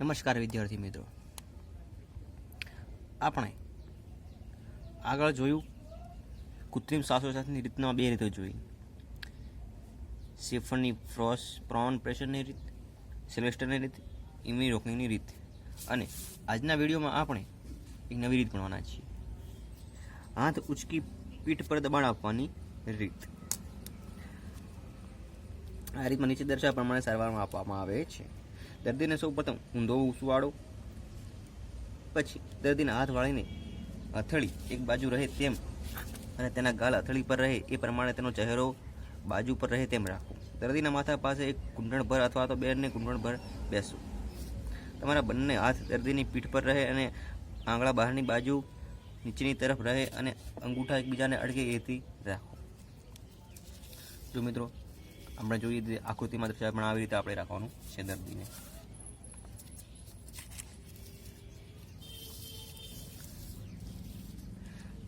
નમસ્કાર વિદ્યાર્થી મિત્રો. આપણે આગળ જોયું કૃત્રિમ શ્વાસોશ્વાસની રીતના બે રીતો જોઈ. સેફરની ફ્રોસ પ્રોન પ્રેશરની રીત સિલેસ્ટરની રીત ઇમી રોકિંગની રીત અને આજના વિડીયોમાં આપણે એક નવી રીત ભણવાના છીએ. હાથ ઉચકી પીઠ પર દબાણ આપવાની રીત. આ રીતમાં નીચે દર્શાવ્યા પ્રમાણે સારવારમાં આપવામાં આવે છે. દર્દીને સૌ પ્રથમ ઊંધો ઉસવાડો પછી દર્દીના હાથ વાળીને હથેળી એક બાજુ રહે તેમ અને તેના ગાલ અથળી પર રહે એ પ્રમાણે તેનો ચહેરો બાજુ પર રહે તેમ રાખો. દર્દીના માથા પાસે એક ઘૂંટણભર અથવા તો બેને ઘૂંટણભર બેસો. તમારા બંને હાથ દર્દીની પીઠ પર રહે અને આંગળા બહારની બાજુ નીચેની તરફ રહે અને અંગૂઠા એકબીજાને અડકે એથી રાખો. જો મિત્રો આપણે જોઈએ આકૃતિમાં દર્શાવે પણ આવી રીતે આપણે રાખવાનું છે દર્દીને.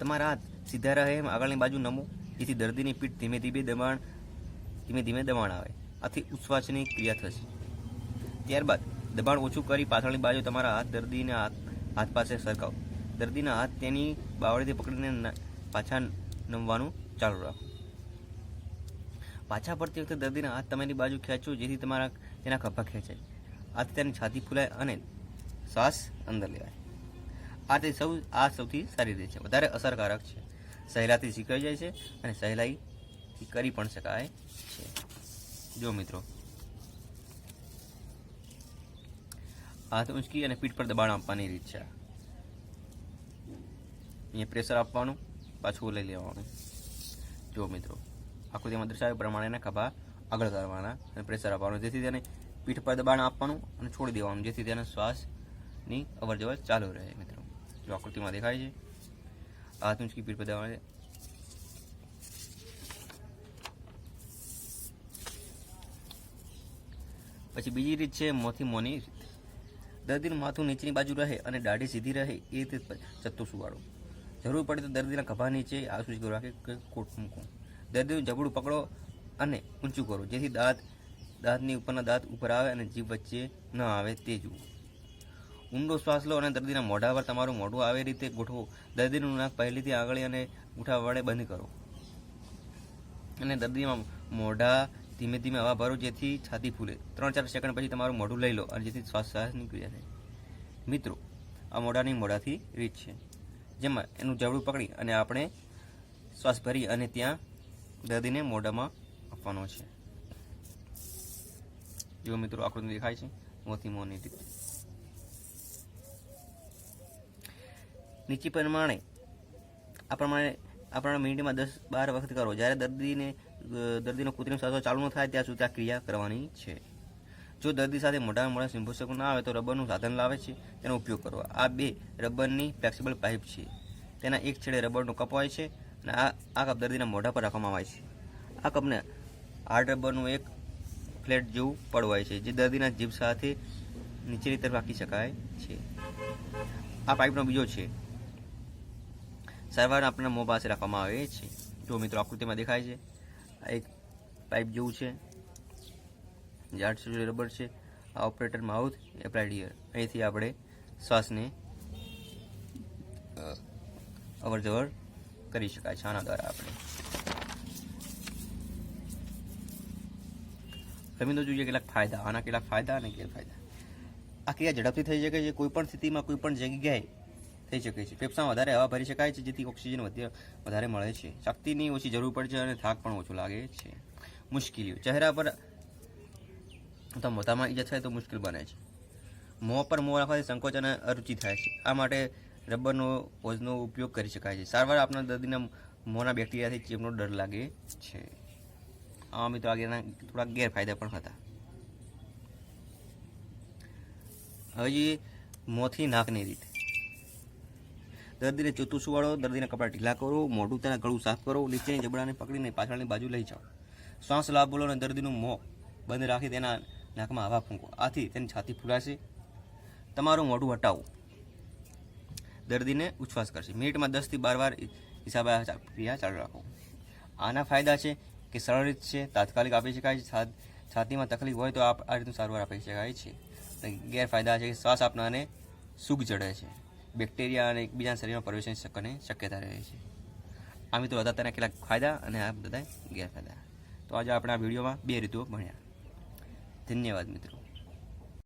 તમારા હાથ સીધા રહે, એમ આગળની બાજુ નમો. જેથી દર્દીની પીઠ ધીમે ધીમે દબાણ, ધીમે ધીમે દબાણ આવે. આથી ઉચ્છવાસની ક્રિયા થશે. ત્યારબાદ દબાણ ઓછું કરી પાછળની બાજુ તમારા હાથ દર્દીના હાથ હાથ પાસે સરકાવો. દર્દીના હાથ તેની બાવળીથી પકડીને પાછા નમવાનું ચાલુ રાખો. પાછા પડતી વખતે દર્દીના હાથ તમારી બાજુ ખેંચો, જેથી તમારા તેના ખભા ખેંચાય. આથી તેની છાતી ફૂલાય અને શ્વાસ અંદર લેવાય. આ તે સૌ આ સૌથી સારી રીત છે. વધારે અસરકારક છે. સહેલાથી શીખાઈ જાય છે અને સહેલાઈથી કરી પણ શકાય છે. જો મિત્રો. હાથ ઊંચકી અને પીઠ પર દબાણ આપવાની રીત છે. અહીંયા પ્રેશર આપવાનું, પાછું લઈ લેવાનું. જો મિત્રો. આકૃતિમાં દર્શાવ્યા પ્રમાણેના ખભા આગળ કરવાના અને પ્રેશર આપવાનું. જેથી તેને પીઠ પર દબાણ આપવાનું અને છોડી દેવાનું. જેથી તેના શ્વાસની અવર ચાલુ રહે, મિત્રો. જો આકૃતિમાં દેખાય છે આ ઊંચકી પીઠ દબાણ પછી બીજી રીત છે મોથી મોની રીત દર્દીનું માથું નીચેની બાજુ રહે અને દાઢી સીધી રહે એ રીતે ચત્તો સુવાડો જરૂર પડે તો દર્દીના ખભા નીચે આ સીધું રાખે કોટ મૂકો દર્દીનું જબડું પકડો અને ઊંચું કરો જેથી દાંત દાંતની ઉપરના દાંત ઉપર આવે અને જીભ વચ્ચે ન આવે તે જુઓ ઊંડો શ્વાસ લો અને દર્દીના મોઢા પર તમારું મોઢું આવી રીતે ગોઠવો. દર્દીનું નાક પહેલીથી આગળ અને ઉઠા વડે બંધ કરો. અને દર્દીમાં મોઢા ધીમે ધીમે હવા ભરો, જેથી છાતી ફૂલે. ત્રણ ચાર સેકન્ડ પછી તમારું મોઢું લઈ લો અને જેથી શ્વાસ શ્વાસ નીકળી જાય. મિત્રો, આ મોઢાની મોઢાથી રીત છે. જેમાં એનું જવડું પકડી અને આપણે શ્વાસ ભરી અને ત્યાં દર્દીને મોઢામાં આપવાનો છે. જો મિત્રો, આકૃતિ દેખાય છે. મોથી મોની રીત નીચે પ્રમાણે આ પ્રમાણે આપણા મિનિટમાં દસ બાર વખત કરો. જ્યારે દર્દીને દર્દીનો કૃત્રિમ શ્વાસો ચાલુ ન થાય, ત્યાં સુધી આ ક્રિયા કરવાની છે. જો દર્દી સાથે મોઢામાં મોઢા સિંભોષકો ના આવે, તો રબરનું સાધન લાવે છે, તેનો ઉપયોગ કરો. આ બે રબરની ફ્લેક્સિબલ પાઇપ છે. તેના એક છેડે રબરનો કપ હોય છે અને આ આ કપ દર્દીના મોઢા પર રાખવામાં આવે છે. આ કપને હાર્ડ રબરનું એક ફ્લેટ જેવું પડવાય છે, જે દર્દીના જીભ સાથે નીચેની તરફ રાખી શકાય છે. આ પાઇપનો બીજો છે. સારવાર આપણા મોં પાસે રાખવામાં આવે છે. જો મિત્રો આકૃતિમાં દેખાય છે એક પાઇપ જેવું છે. આઠ સુધી રબર છે. આ ઓપરેટર માઉથ, એપ્લાઇડ હિયર અહીંથી આપણે શ્વાસને અવર જવર કરી શકાય છે આના દ્વારા આપણે. તમે તો જોઈએ કેટલાક ફાયદા, આના કેટલાક ફાયદા અને ગેરફાયદા. આ ક્રિયા ઝડપથી થઈ શકે છે, કોઈ પણ સ્થિતિમાં કોઈ પણ જગ્યાએ થઈ શકે છે. ફેફસામાં વધારે હવા ભરી શકાય છે, જેથી ઓક્સિજન વધે, વધારે મળે છે. શક્તિની ઓછી જરૂર પડે છે અને થાક પણ ઓછો લાગે છે. મુશ્કેલીઓ. ચહેરા પર તો મોઢામાં ઈજા થાય તો મુશ્કેલ બને છે. મોં પર મોં રાખવાથી સંકોચ અને અરુચિ થાય છે. આ માટે રબરનો પોઝનો ઉપયોગ કરી શકાય છે. સારવાર આપના દર્દીના મોંના બેક્ટેરિયાથી ચેપનો ડર લાગે છે. આવા મિત્રો આગળના થોડા ગેરફાયદા પણ હતા. હજી મોંથી નાકની રીત. દર્દીને ચોથું સુવાડો, દર્દીના કપડાં ઢીલા કરો, મોઢું તેના ગળું સાફ કરો, નીચેની જબડાને પકડીને પાછળની બાજુ લઈ જાઓ. શ્વાસ લાભ બોલો અને દર્દીનું મોં બંધ રાખી તેના નાકમાં હવા ફૂંકો. આથી તેની છાતી ફૂલાશે. તમારું મોઢું હટાવો. દર્દીને ઉચ્છવાસ કરશે. મિનિટમાં દસથી બાર વાર હિસાબે ક્રિયા ચાલુ રાખો. આના ફાયદા છે કે સરળ રીત છે, તાત્કાલિક આપી શકાય છે છાતીમાં તકલીફ હોય તો આ રીતનું સારવાર આપી શકાય છે. ગેરફાયદા છે કે શ્વાસ આપનારને સુખ ચડે છે. બેક્ટેરિયા અને એકબીજાના શરીરમાં પ્રવેશની શકને શક્યતા રહે છે. આ મિત્રો હતા તેના કેટલાક ફાયદા અને આ બધા ગેરફાયદા. તો આજે આપણે આ વિડીયોમાં બે રીતુઓ ભણ્યા. ધન્યવાદ મિત્રો.